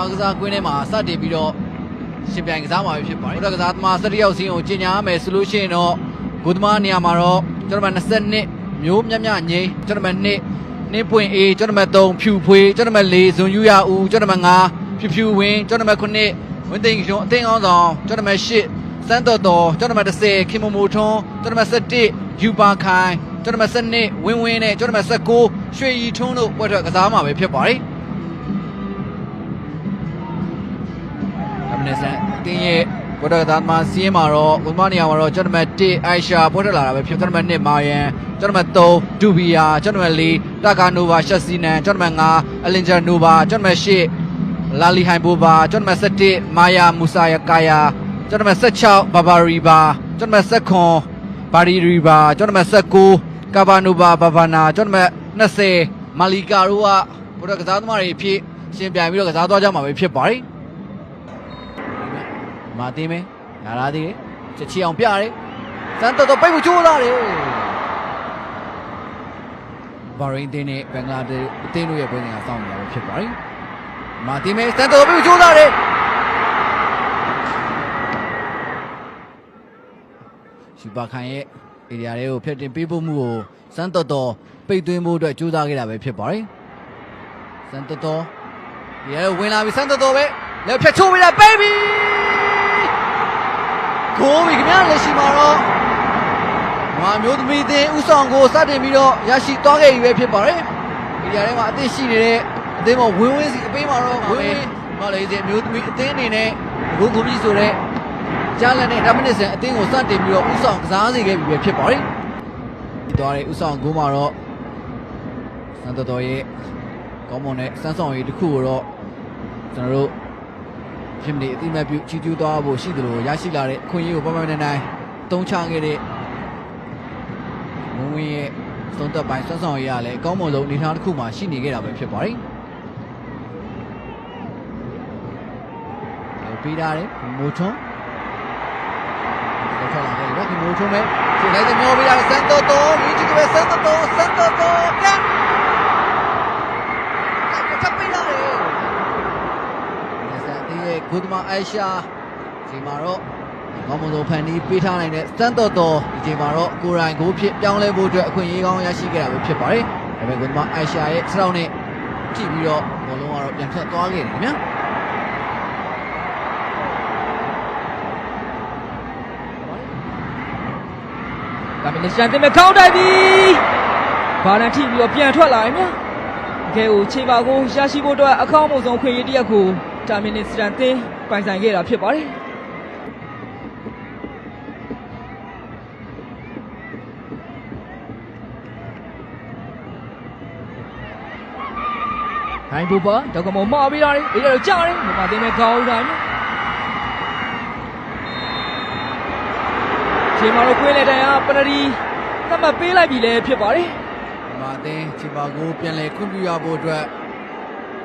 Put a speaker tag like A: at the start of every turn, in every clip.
A: အားကစားကွင်းထဲမှာစတင်ပြီးတော့ရှင်ပြိုင်ကစားမှာပဲဖြစ်ပါတယ်။ဘုရားကစားသမား၁၁ယောက်စီးကိုကျင်းညာမယ်ဆိုလို့ရှိရင်တော့ဂိုသမားနေရာမှာတော့ကျွန်တော်တို့22မျိုးမြတ်မြငိမ့်ကျွန်တော်တို့2နင်းပွင့်အေးကျွန်တော်တို့3ဖြူဖွေးကျွန်တော်တို့4ဇွန်ယူရဦးကျွန်တော်တို့5ဖြူဖြူဝင်းကျွန်တော်တို့9ဝင်းသိန်းရှင်အသိန်းကောင်းဆောင်ကျွန်တော်တို့8စန်းတော်တော်ကျွန်တော်တို့10ခင်မမိုထွန်းကျွန်တော်တို့17ယူပါခိုင်ကျွန်တော်တို့12ဝင်းဝင်းနဲ့ကျွန်တော်တို့19ရွှေရီထွန်းတို့ပွဲထွက်ကစားမှာပဲဖြစ်ပါတယ် အမနစ်ဆန်အတင်းရဲ့ဘောဒကသားမစီးရင်မှာတော့ဥမနေရာမှာတော့ကျွန်တော်မ1အိုင်ရှာပေါ်ထွက်လာတာပဲဖြစ်ကျွန်တော်မ2မာယန်ကျွန်တော်မ3ဒူဘီယာကျွန်တော်မ4တာကာနိုဗာရှက်စီနန်ကျွန်တော်မ5အလင်ဂျာနိုဗာကျွန်တော်မ8လာလီဟိုင်ဘိုဗာကျွန်တော်မ7မာယာမူဆာယကာယာကျွန်တော်မ16ဘာဘာရီဘာကျွန်တော်မ19ဘာရီရီဘာကျွန်တော်မ19ကာဘာနိုဗာဘာဘာနာကျွန်တော်မ20မာလီကာတို့ကဘောဒကသားသမားတွေဖြစ်ရှင်ပြိုင်ပြီးတော့ကစားသွားကြမှာပဲဖြစ်ပါတယ် မာတင်းမဲလာလာသေးတယ်ချက်ချီအောင်ပြတယ်စမ်းတော်တော်ပိတ်ဖို့ကြိုးလာတယ်ဘာရင်းတင်းနဲ့ဘင်္ဂလားဒေ့ရှ်အသင်းတို့ရဲ့ပွဲစဉ်ကစောင့်နေတာပဲဖြစ်ပါတယ်မာတင်းမဲစမ်းတော်တော်ပိတ်ဖို့ကြိုးလာတယ်ရှူပါခိုင်ရဲ့ဧရိယာတွေကိုဖျက်တင်ပေးဖို့မှုကိုစမ်းတော်တော်ပိတ်သွင်းဖို့အတွက်ကြိုးစားခဲ့တာပဲဖြစ်ပါတယ်စမ်းတော်တော်ဒီရဲဝင်လာပြီစမ်းတော်တော်ပဲလက်ဖြတ်ချိုးပေးတာ baby ကိုပြီ ခင်ဗျာလက်ရှိမှာတော့မဟာမျိုးသမီးအသင်းဥဆောင်ကိုစတင်ပြီးတော့ရရှိသွားခဲ့ပြီပဲဖြစ်ပါတယ်။ဒီနေရာထဲမှာအသင်းရှိနေတဲ့အသင်းပေါ်ဝင်းဝင်းစီအပေးမှာတော့ဝင်းဝင်းမလေးစီအမျိုးသမီးအသင်းအနေနဲ့ဂိုးဂုံကြီးဆိုတဲ့ကြားလက်နဲ့ဒါမိနစ်စံအသင်းကိုစတင်ပြီးတော့ဥဆောင်ကစားစေခဲ့ပြီပဲဖြစ်ပါတယ်။ဒီသွားတဲ့ဥဆောင်ဂိုးမှာတော့စန်တော်တော်ရဲ့ကောင်းမွန်တဲ့စမ်းဆောင်ရည်တစ်ခုကိုတော့ကျွန်တော်တို့ ဖြစ်မနေအတိအမတ်ပြုချီးကျူးသွားဖို့ရှိတယ်လို့ရရှိလာတဲ့အခွင့်အရေးကိုပပမနိုင်နိုင်တုံးချခဲ့တဲ့ဝင်းဝင်းရဲ့သုံးသက်ပိုင်းဆွမ်းဆောင်ရည်ရလည်းအကောင်းမွန်ဆုံးအနေအထားတစ်ခုမှာရှိနေခဲ့တာပဲဖြစ်ပါတယ်။အဲပေးထားတယ်မိုးထွန်းတော့ထွက်လာတယ်ဒီမိုးထွန်းပဲခြေလိုက်တဲ့မျောပေးတာစန်တိုတိုမြကြီးကပဲစန်တိုတိုစန်တိုတိုပြန်ကပ်ပေးလာတယ်နေစ န်တီးရဲ့ဂုဒမအိုင်ရှာဒီမှာတော့ကောင်းမွန်ဆုံးဖန်တီးပေးထားနိုင်တဲ့စတန်တော်တော်ဒီချိန်မှာတော့ကိုရိုင်းကိုဖြစ်ပြောင်းလဲဖို့အတွက်အခွင့်အရေးကောင်းရရှိခဲ့တာပဲဖြစ်ပါတယ်။ဒါပေမဲ့ဂုဒမအိုင်ရှာရဲ့စတောင်းနဲ့ကြည့်ပြီးတော့ဘောလုံးကတော့ပြန်ဖြတ်သွားခဲ့တယ်ခင်ဗျာ
B: ဒါပေမဲ့ရှန်တင်မဲ့ခေါင်းတိုက်ပြီးဘာလန်ထိပြီးတော့ပြန်ထွက်လာရင်ဗျာအကယ်ကိုခြေပါကိုရရှိဖို့အတွက်အကောင်းဆုံးခွင့်ရတစ်ရက်ကို တာမီနစ်စတန်တင်ပိုင်ဆိုင်ခဲ့တာဖြစ်ပါတယ်ဟိုင်းဘူပါတော့ကမောမှာပြီးတာလေအေးတော့ကြားတယ်မမတင်မဲ့ခေါင်းတိုင်းခြေမာတော့ကွင်းလေတိုင်အားပနရီသတ်မှတ်ပေးလိုက်ပြီလေဖြစ်ပါတယ်။
A: ဒီမှာအသင်းချီပါကိုပြန်လဲခွင့်ပြုရဖို့အတွက်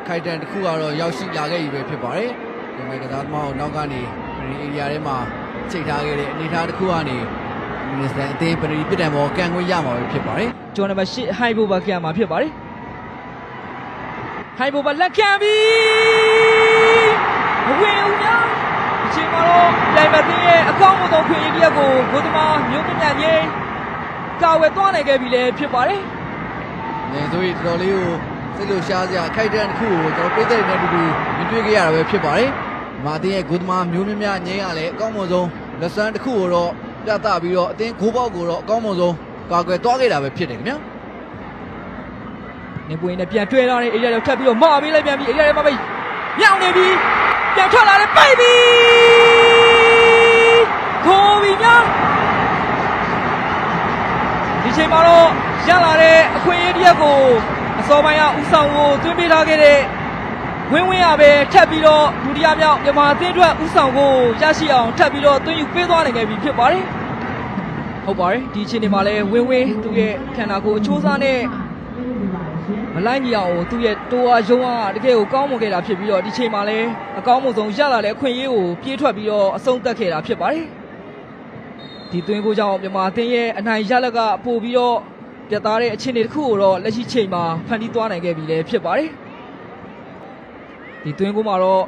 A: ခိုက်တန်တစ်ခုကတော့ရောက်ရှိလာခဲ့ပြီပဲဖြစ်ပါတယ်။ဒီမဲ့ကစားသမားကိုနောက်ကနေဒီဧရိယာထဲမှာချိန်ထားခဲ့တဲ့အနေအထားတစ်ခုကနေမင်းစန်အသင်းပရိပြစ်တံပေါ်ကန်ခွင့်ရမှာပဲဖြစ်ပါတယ်။
B: ကျော်နံပါတ်8ဟိုင်ဘိုဘာကံမှာဖြစ်ပါတယ်ဟိုင်ဘိုဘာလက်ခံပြီးမဝင်ဦးညာဒီချိန်မှာတော့ပြိုင်မသိရဲ့အကောင့်မဆုံးခွင့်ရပြက်ကိုဂိုသမားမျိုးမြတ်ငိမ့်ကာဝယ်သွားနိုင်ခဲ့ပြီလေဖြစ်ပါတယ်
A: နေဆိုရင်တော်တော်လေးကို စိတ်လို့ရှားစရာအခိုက်အတန့်တစ်ခုကိုကျွန်တော်ပြည်သက်တွေနဲ့အတူတူမြင်တွေ့ခဲ့ရတာပဲဖြစ်ပါတယ်။မာတင်ရဲ့ဂုသမာမျိုးမြများငိမ့်ရလဲအကောင်းမွန်ဆုံးလက်စမ်းတစ်ခုကိုတော့ပြသပြီးတော့အတင်းဂိုးပေါက်ကိုတော့အကောင်းမွန်ဆုံးကာကွယ်သွားခဲ့တာပဲဖြစ်တယ်ခင်ဗျာ
B: နေပွင့်နဲ့ပြန်တွဲလာတဲ့အေရီယာတော့ထပ်ပြီးတော့မာပေးလိုက်ပြန်ပြီးအေရီယာထဲမှာပဲမြောက်နေပြီပြန်ထွက်လာတယ်ပိတ်ပြီခိုးပြီညာဒီချိန်မှာတော့ရလာတဲ့အခွင့်အရေးတစ်ရက်ကိုအ စောပိုင်းကဥဆောင်ကိုသွင်းပေးထားခဲ့တဲ့ဝင်းဝင်းရပဲထပ်ပြီးတော့ဒုတိယမြောက်မြန်မာအသင်းအတွက်ဥဆောင်ကိုရရှိအောင်ထပ်ပြီးတော့သွင်းယူပေးသွားနိုင်ခဲ့ပြီဖြစ်ပါတယ်ဟုတ်ပါတယ်ဒီအချိန်ဒီမှာလဲဝင်းဝင်းသူ့ရဲ့ခန္ဓာကိုယ်အချိုးစားနဲ့မလိုက်ညီအောင်သူ့ရဲ့တိုးအားယုံအားတကယ်ကိုကောင်းမွန်ခဲ့တာဖြစ်ပြီးတော့ဒီချိန်မှာလည်းအကောင်းမွန်ဆုံးရလာတဲ့အခွင့်အရေးကိုပြေးထွက်ပြီးတော့အဆုံးသတ်ခဲ့တာဖြစ်ပါတယ်ဒီသွင်းကိုကြောင့်မြန်မာအသင်းရဲ့အနိုင်ရလက်ကပို့ပြီးတော့ ပြတ်သားတဲ့အခြေအနေတစ်ခုကိုတော့လက်ရှိချိန်မှာဖန်တီးသွားနိုင်ခဲ့ပြီလည်းဖြစ်ပါတယ်ဒီသွင်းကိုမှာတော့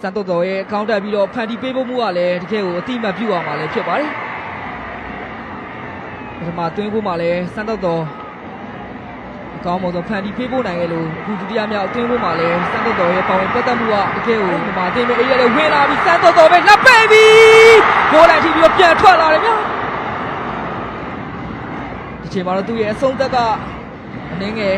B: စန်တော်တော်ရဲ့အကောင့်တက်ပြီးတော့ဖန်တီးပေးဖို့မှုကလည်းတကယ်ကိုအတိအမှတ်ပြုအောင်ပါလည်းဖြစ်ပါတယ်ပထမသွင်းကိုမှာလည်းစန်တော်တော်အကောင်းဆုံးဖန်တီးပေးဖို့နိုင်ခဲ့လို့အခုဒုတိယမြောက်သွင်းကိုမှာလည်းစန်တော်တော်ရဲ့ပါဝင်ပတ်သက်မှုကတကယ်ကိုဒီမှာအတင်းပဲအေးရလည်းဝင်လာပြီးစန်တော်တော်ပဲလက်ပိတ်ပြီးဂိုးလိုက်ထိပြီးတော့ပြန်ထွက်လာတယ်ဗျာ ဒီချိန်မှာတော့သူ့ရဲ့အဆုံးသက်ကအနည်းငယ်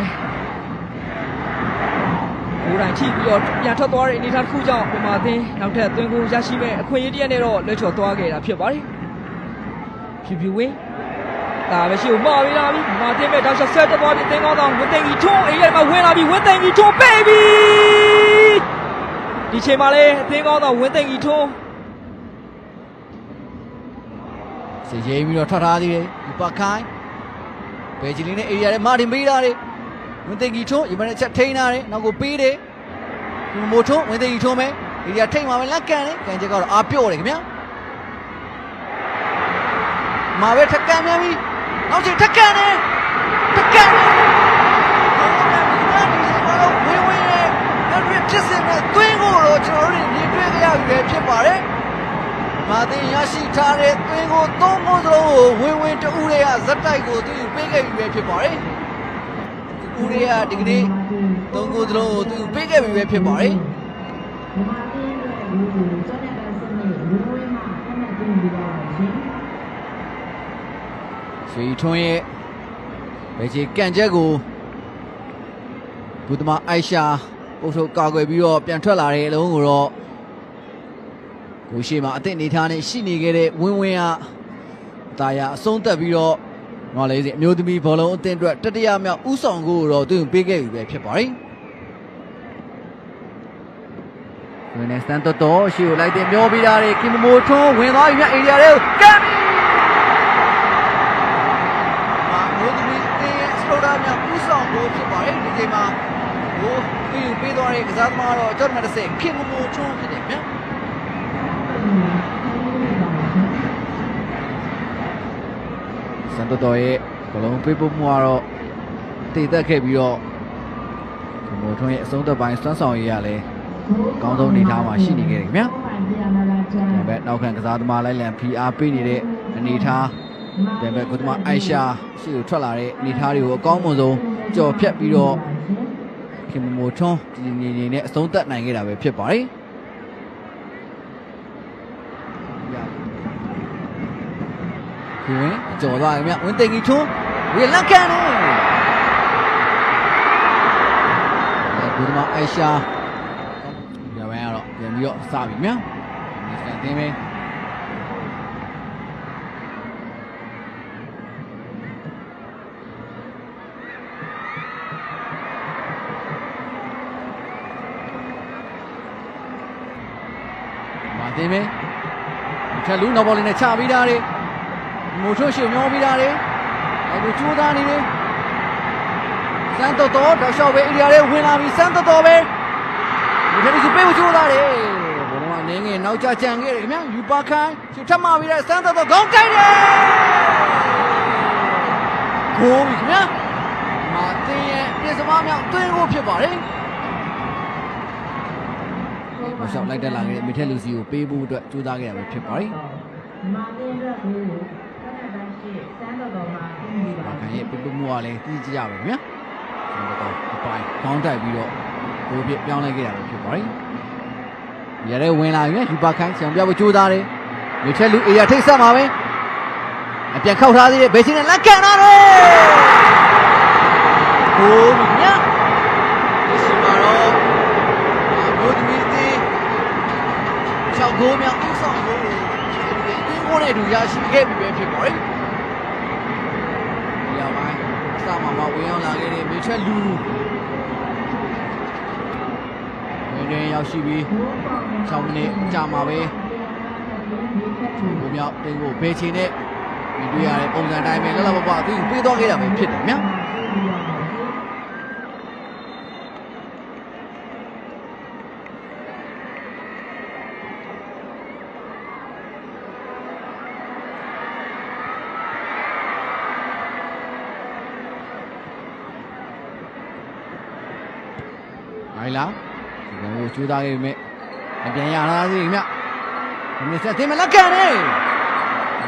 B: ဘိုးတိုင်းထိပြီးတော့ပြန်ထွက်သွားတဲ့အနေအထားတစ်ခုကြောင့်မြန်မာအသင်းနောက်ထပ်သွင်းကိုရရှိမဲ့အခွင့်အရေးတစ်ရက်နဲ့တော့လွှဲချော်သွားခဲ့တာဖြစ်ပါတယ်။ဖြူဖြူဝင်းဒါပဲရှိဦးမှာပြီးလာပြီမြန်မာအသင်းပဲတောက်ချက်ဆက်တက်သွားပြီးသင်းကောင်းဆောင်ဝင်းသိန်းကြီးထွန်းအေးရမှာဝင်လာပြီးဝင်းသိန်းကြီးထွန်းပေးပြီဒီချိန်မှာလေအသင်းကောင်းဆောင်ဝင်းသိန်းကြီးထွန်း
A: စေရေးပြီးတော့ထွက်ထားသေးတယ်ဒီပါခိုင်း ဘယ်ဂျီလီနဲ့အေရီယာနဲ့မာတင်ပေးတာတယ်ဝင်သိကြီးထုံးဒီမနေ့ချက်ထိန်းထားတယ်နောက်ကိုပေးတယ်ဒီမိုထုံးဝင်သိကြီးထုံးမယ်အေရီယာထိန်းမှာပဲလက်ကန်တယ်ကန်ချက်ကတော့အားပြော့တယ်ခင်ဗျာမာပဲထက်ကန်မြန်ပြီနောက်ချိန်ထက်ကန်တယ်ထက်ကန်တယ်ဝင်းဝင်းရဲ့နောက်ပြဖြစ်စင်တဲ့သွင်းကိုတော့ကျွန်တော်တို့မြင်တွေ့ကြရပြီပဲဖြစ်ပါတယ် မာတင်ရရှိထားတဲ့သွင်းကိုသုံးခုစလုံးကိုဝင်းဝင်းတူတွေကဇက်တိုက်ကိုသူပေးခဲ့ပြီပဲဖြစ်ပါတယ်။ဦးတွေကဒီကနေ့သုံးခုစလုံးကိုသူပေးခဲ့ပြီပဲဖြစ်ပါတယ်
C: မြန်မာပြည်ရဲ့လူလူကျောင်းရတဲ့စနစ်လူဝေးမှာအမှတ်တင်ပြီးတော့ရှင်။
A: ရွှေထွန်းရဲ့ဘယ်ချေကန်ချက်ကိုဘုဒ္ဓမအိုက်ရှာပုတ်ထုတ်ကာကွယ်ပြီးတော့ပြန်ထွက်လာတဲ့အလုံးကိုတော့ ကိုရှိမှာအသင့်အနေထားနဲ့ရှိနေခဲ့တဲ့ဝင်းဝင်းကတာယာအဆုံးသက်ပြီးတော့မလေးစီအမျိုးသမီးဘောလုံးအသင်းအတွက်တတိယမြောက်ဥဆောင်ကိုတော့သူပေးခဲ့ပြီပဲဖြစ်ပါတယ်။ဝင်နေစတန်တော်တော်ရှေ့ကိုလိုက်တင်မျောပြီးသားတယ်ကင်မမိုထွန်းဝင်သွားပြီမြအေရီယာတွေကိုကမ်ပြီမာမိုဒီမီတင်းရဲ့စလိုဒါမြောက်ဥဆောင်ကိုဖြစ်ပါတယ်ဒီချိန်မှာဟိုပြီးပေးသွားတဲ့ကစားသမားတော့ဂျော့မတ်ဆယ်ကင်မမိုထွန်းဖြစ်တယ်ဗျာ စန်တော်တော်ရဲ့ဘလုံးပေးဖို့မှုကတော့တည်သက်ခဲ့ပြီးတော့ကင်မမိုထွန်းရဲ့အဆုံးသက်ပိုင်းစွမ်းဆောင်ရည်ရလဲကောင်းဆုံးအနေအထားမှာရှိနေခဲ့တယ်ခင်ဗျာပြန်ဘက်နောက်ခံကစားသမားလိုက်လံ PR ပေးနေတဲ့အနေအထားပြန်ဘက်ကုသမားအိုင်ရှာရှေ့ကိုထွက်လာတဲ့အနေအထားတွေကိုအကောင်းမွန်ဆုံးကြော်ဖြတ်ပြီးတော့ခင်မမိုထွန်းဒီနေနေနဲ့အဆုံးသတ်နိုင်ခဲ့တာပဲဖြစ်ပါတယ် ဒီဝင်ကြော်သွားခင်ဗျဝင်းသိန်ကြီးထွန်းဝေလက်ကန်နေကုသမားအိုင်ရှာညပိုင်းကတော့ပြန်ပြီးတော့စပြီမြန်ဒီစံသင်းပဲမာသင်းပဲထက်လူနောက်ပေါ်လေးနဲ့ချပြီးသားတ ယ်မိုချိုးရှေ့မျောပြီးသားတယ်အခုကျိုးသားနေတယ်စမ်းတော်တော်တောက်လျှောက်ပဲအေရီယာလေးဝင်လာပြီစမ်းတော်တော်ပဲဒီထက်ဒီပေးဖို့ကြိုးစားတယ်ဘုံကအနေငယ်နောက်ကျကြံခဲ့တယ်ခင်ဗျာယူပါခိုင်းချူထပ်မပြီးတဲ့စမ်းတော်တော်ခေါင်းတိုက်တယ်ဂိုးပြီခင်ဗျာမာတင်ရဲ့ပြင်စမားမြောက်သွင်းဖို့ဖြစ်ပါတယ်ဘောရှောက်လိုက်တက်လာခဲ့တဲ့မီထက်လူစီကိုပေးဖို့အတွက်ကြိုးစားခဲ့ရပဲဖြစ်ပါတယ်
C: မာတင်ရ က်ကိုကျောင်းရတဲ့ရှိစမ်းတော်တော်မှာပြင်ပြီး
A: မာ
C: တော့
A: ခိုင်ရဲ့ပြပမှုကလည်းသိကြရပါခင်ဗျာစမ်းတော်တော်အပိုင်းခေါင်းတိုက်ပြီးတော့ဘိုးပြပြောင်းလိုက်ခဲ့ရပဲဖြစ်ပါတယ်ရတဲ့ဝင်လာရင်ယူပါခိုင်းဆောင်ပြဖို့ကြိုးစားတယ်မီထက်လူအေးရထိတ်ဆက်မှာပဲအပြန်ခောက်ထားသေးတယ်ဘယ်ချင်းနဲ့လက်ခံထားတယ်ဟိုးပြီညာဒီစီမာတော့ဘိုးသမီးသေး6ဂိုးမြောက်ဥဆောင်ဂိုးကိုဒီကိုနဲ့အတူရရှိခဲ့ပြီပဲဖြစ်ပါရဲ့ဒီအောင်ပိုင်းအ စမှာမှဝင်ရောက်လာခဲ့တဲ့မေချက်လူဝင်တွင်ရောက်ရှိပြီး6မိနစ်ကြာမှာပဲဘိုးမြောက်တင်ကိုဘယ်ချင်းနဲ့ဒီတွေ့ရတဲ့ပုံစံတိုင်းပဲလှလှပပသူပေးသွားခဲ့တာပဲဖြစ်တယ်ဗျာ ဟိုင်လာဒီကောင်ကိုကြိုးစားခဲ့ပေမဲ့အပြန်ရလာသေးခင်ဗျမင်းဆက်တင်မလက်ကန်နေ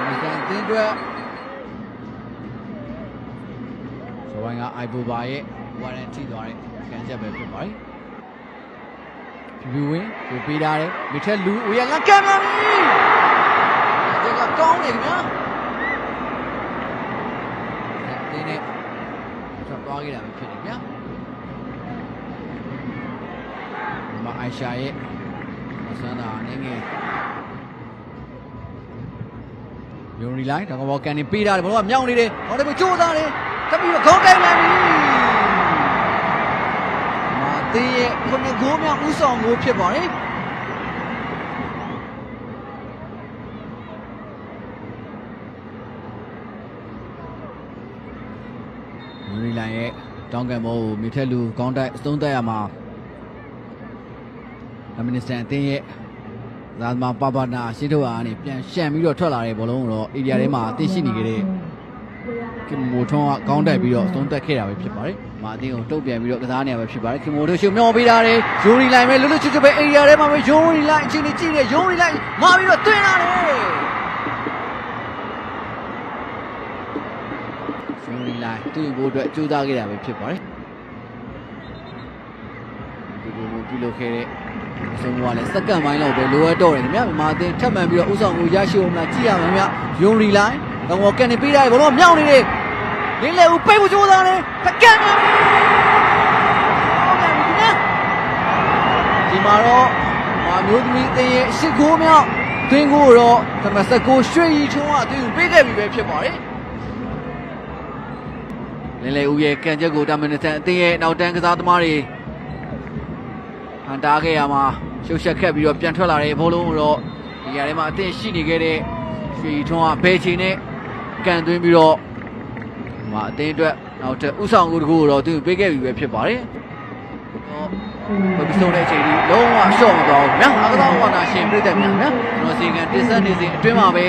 A: မင်းဆက်တင်အတွက်ဆိုပိုင်းကအိုက်ဘူဘာရဲ့ဝါရန်တီသွားတဲ့ကန်ချက်ပဲဖြစ်ပါတယ်ဖြူဖြူဝင်းကိုပေးထားတယ်မိထက်လူဦးရလက်ကန်ပြန်ပြီဒီကကောင်းနေခင်ဗျာတင်းနဲ့ဆက်သွားခဲ့တာပဲဖြစ်တယ်ခင်ဗျာ ဒီ မှာအိုင်ရှာရဲ့မဆန်းတာအနေငယ်ယိုရီလိုက်တော့ဘောကန်နေပေးတာတယ်ဘလို့ကမြောက်နေတယ်ဟောတယ်ကြိုးစားတယ်တက်ပြီးတော့ခေါင်းတိုက်လာပြီမာသေးရဲ့ခုနှစ်ဂိုးမြောက်ဥဆောင်ဂိုးဖြစ်ပါတယ်ယိုရီလိုက်ရဲ့တောင်းကန်ဘောကိုမိထက်လူခေါင်းတိုက်အဆုံးတက်ရမှာ အမနစ္စတန်အသင်းရဲ့ဇာသမာပပနာရှင်းထုတ်အားနဲ့ပြန်ရှံပြီးတော့ထွက်လာတဲ့ဘောလုံးကိုတော့အေရီယာထဲမှာအသင်းရှိနေကြတဲ့ကင်မိုထွန်းကကောင်းတက်ပြီးတော့အဆုံးသက်ခဲ့တာပဲဖြစ်ပါတယ်။မာအသင်းကိုတုတ်ပြန်ပြီးတော့ကစားနေရပဲဖြစ်ပါတယ်။ကင်မိုထွန်းရှုံမြော်ပေးတာတယ်။ယိုရီလိုင်းပဲလွတ်လွတ်ချွတ်ချွတ်ပဲအေရီယာထဲမှာပဲယိုရီလိုင်းအချိန်ကြီးကြည့်တယ်ယိုရီလိုင်းမာပြီးတော့တွင်းလာတယ်။ယိုရီလိုင်းသူ့ဘိုးအတွက်ကြိုးစားခဲ့တာပဲဖြစ်ပါတယ်။ဒီလိုမျိုးပြုလုပ်ခဲ့တဲ့ အဆုံးကလည်းစက္ကန့်ပိုင်းလောက်ပဲလိုအပ်တော့တယ်ခင်ဗျာမြန်မာအသင်းထပ်မံပြီးတော့ဥဆောင်မှုရရှိအောင်လားကြည့်ရမှာဗျယွန်ရီလိုင်းတော့ကန်နေပေးတယ်ဘလုံးမြောက်နေတယ်လင်းလေဦးပိတ်ဖို့ကြိုးစားတယ်ပကန့်ပြန်ဟုတ်ကဲ့ခင်ဗျာဒီမှာတော့မာမျိုးသမီးအသင်းရဲ့ရှစ်ဂိုးမြောက်တွင်းကိုတော့ဓမ္မစကိုရွှေရီထုံးကအသင်းကိုပေးခဲ့ပြီပဲဖြစ်ပါတယ်လင်းလေဦးရဲ့ကန်ချက်ကိုတာမန်နတန်အသင်းရဲ့နောက်တန်းကစားသမားတွေ ဟန်တားခဲ့ရမှာရှုပ်ရှက်ခက်ပြီးတော့ပြန်ထွက်လာတဲ့ဘောလုံးကိုတော့ဒီနေရာထဲမှာအသင့်ရှိနေခဲ့တဲ့ရွှေထွန်းကဘယ်ချိန်နဲ့ကန်သွင်းပြီးတော့ဒီမှာအသင်းအတွက်နောက်ထပ်ဥဆောင်ကိုတကူကိုတော့သူပေးခဲ့ပြီပဲဖြစ်ပါတယ်။ဟောဘယ်ပြီးဆုံးတဲ့အချိန်ဒီလုံးဝရှော့မသွားဘူး။များအားကစားဝါနာရှင်ပြည်သက်များများကျွန်တော်စီကံတင်ဆက်နေစဉ်အတွင်းမှာပဲ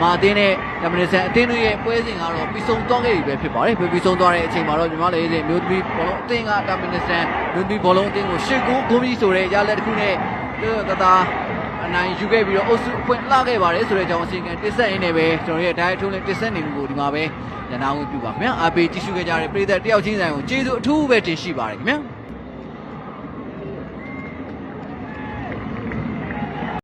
A: မာအသင်းနဲ့ ဒမနစ်ဆန်အသင်းတို့ရဲ့ပွဲစဉ်ကတော့ပြီးဆုံးသွားခဲ့ပြီပဲဖြစ်ပါတယ်။ပြီးဆုံးသွားတဲ့အချိန်မှာတော့ညီမလေးတွေမျိုးသမီးဘောလုံးအသင်းကဒမနစ်ဆန်မျိုးသမီးဘောလုံးအသင်းကိုရှစ်ကူးဂိုးကြီးဆိုတဲ့ရလက်တစ်ခုနဲ့တော်တော်သားအနိုင်ယူခဲ့ပြီးတော့အုပ်စုအဖွင့်လှခဲ့ပါတယ်ဆိုတဲ့အကြောင်းအစီအကံတင်ဆက်ရင်းနဲ့ပဲကျွန်တော်ရဲ့ diet ထုံးနဲ့တင်ဆက်နေမှုကိုဒီမှာပဲညနာဝင်ပြုပါခင်ဗျာအားပေးကြည့်ရှုခဲ့ကြတဲ့ပရိသတ်တယောက်ချင်းဆိုင်ကိုကျေးဇူးအထူးပဲတင်ရှိပါတယ်ခင်ဗျာ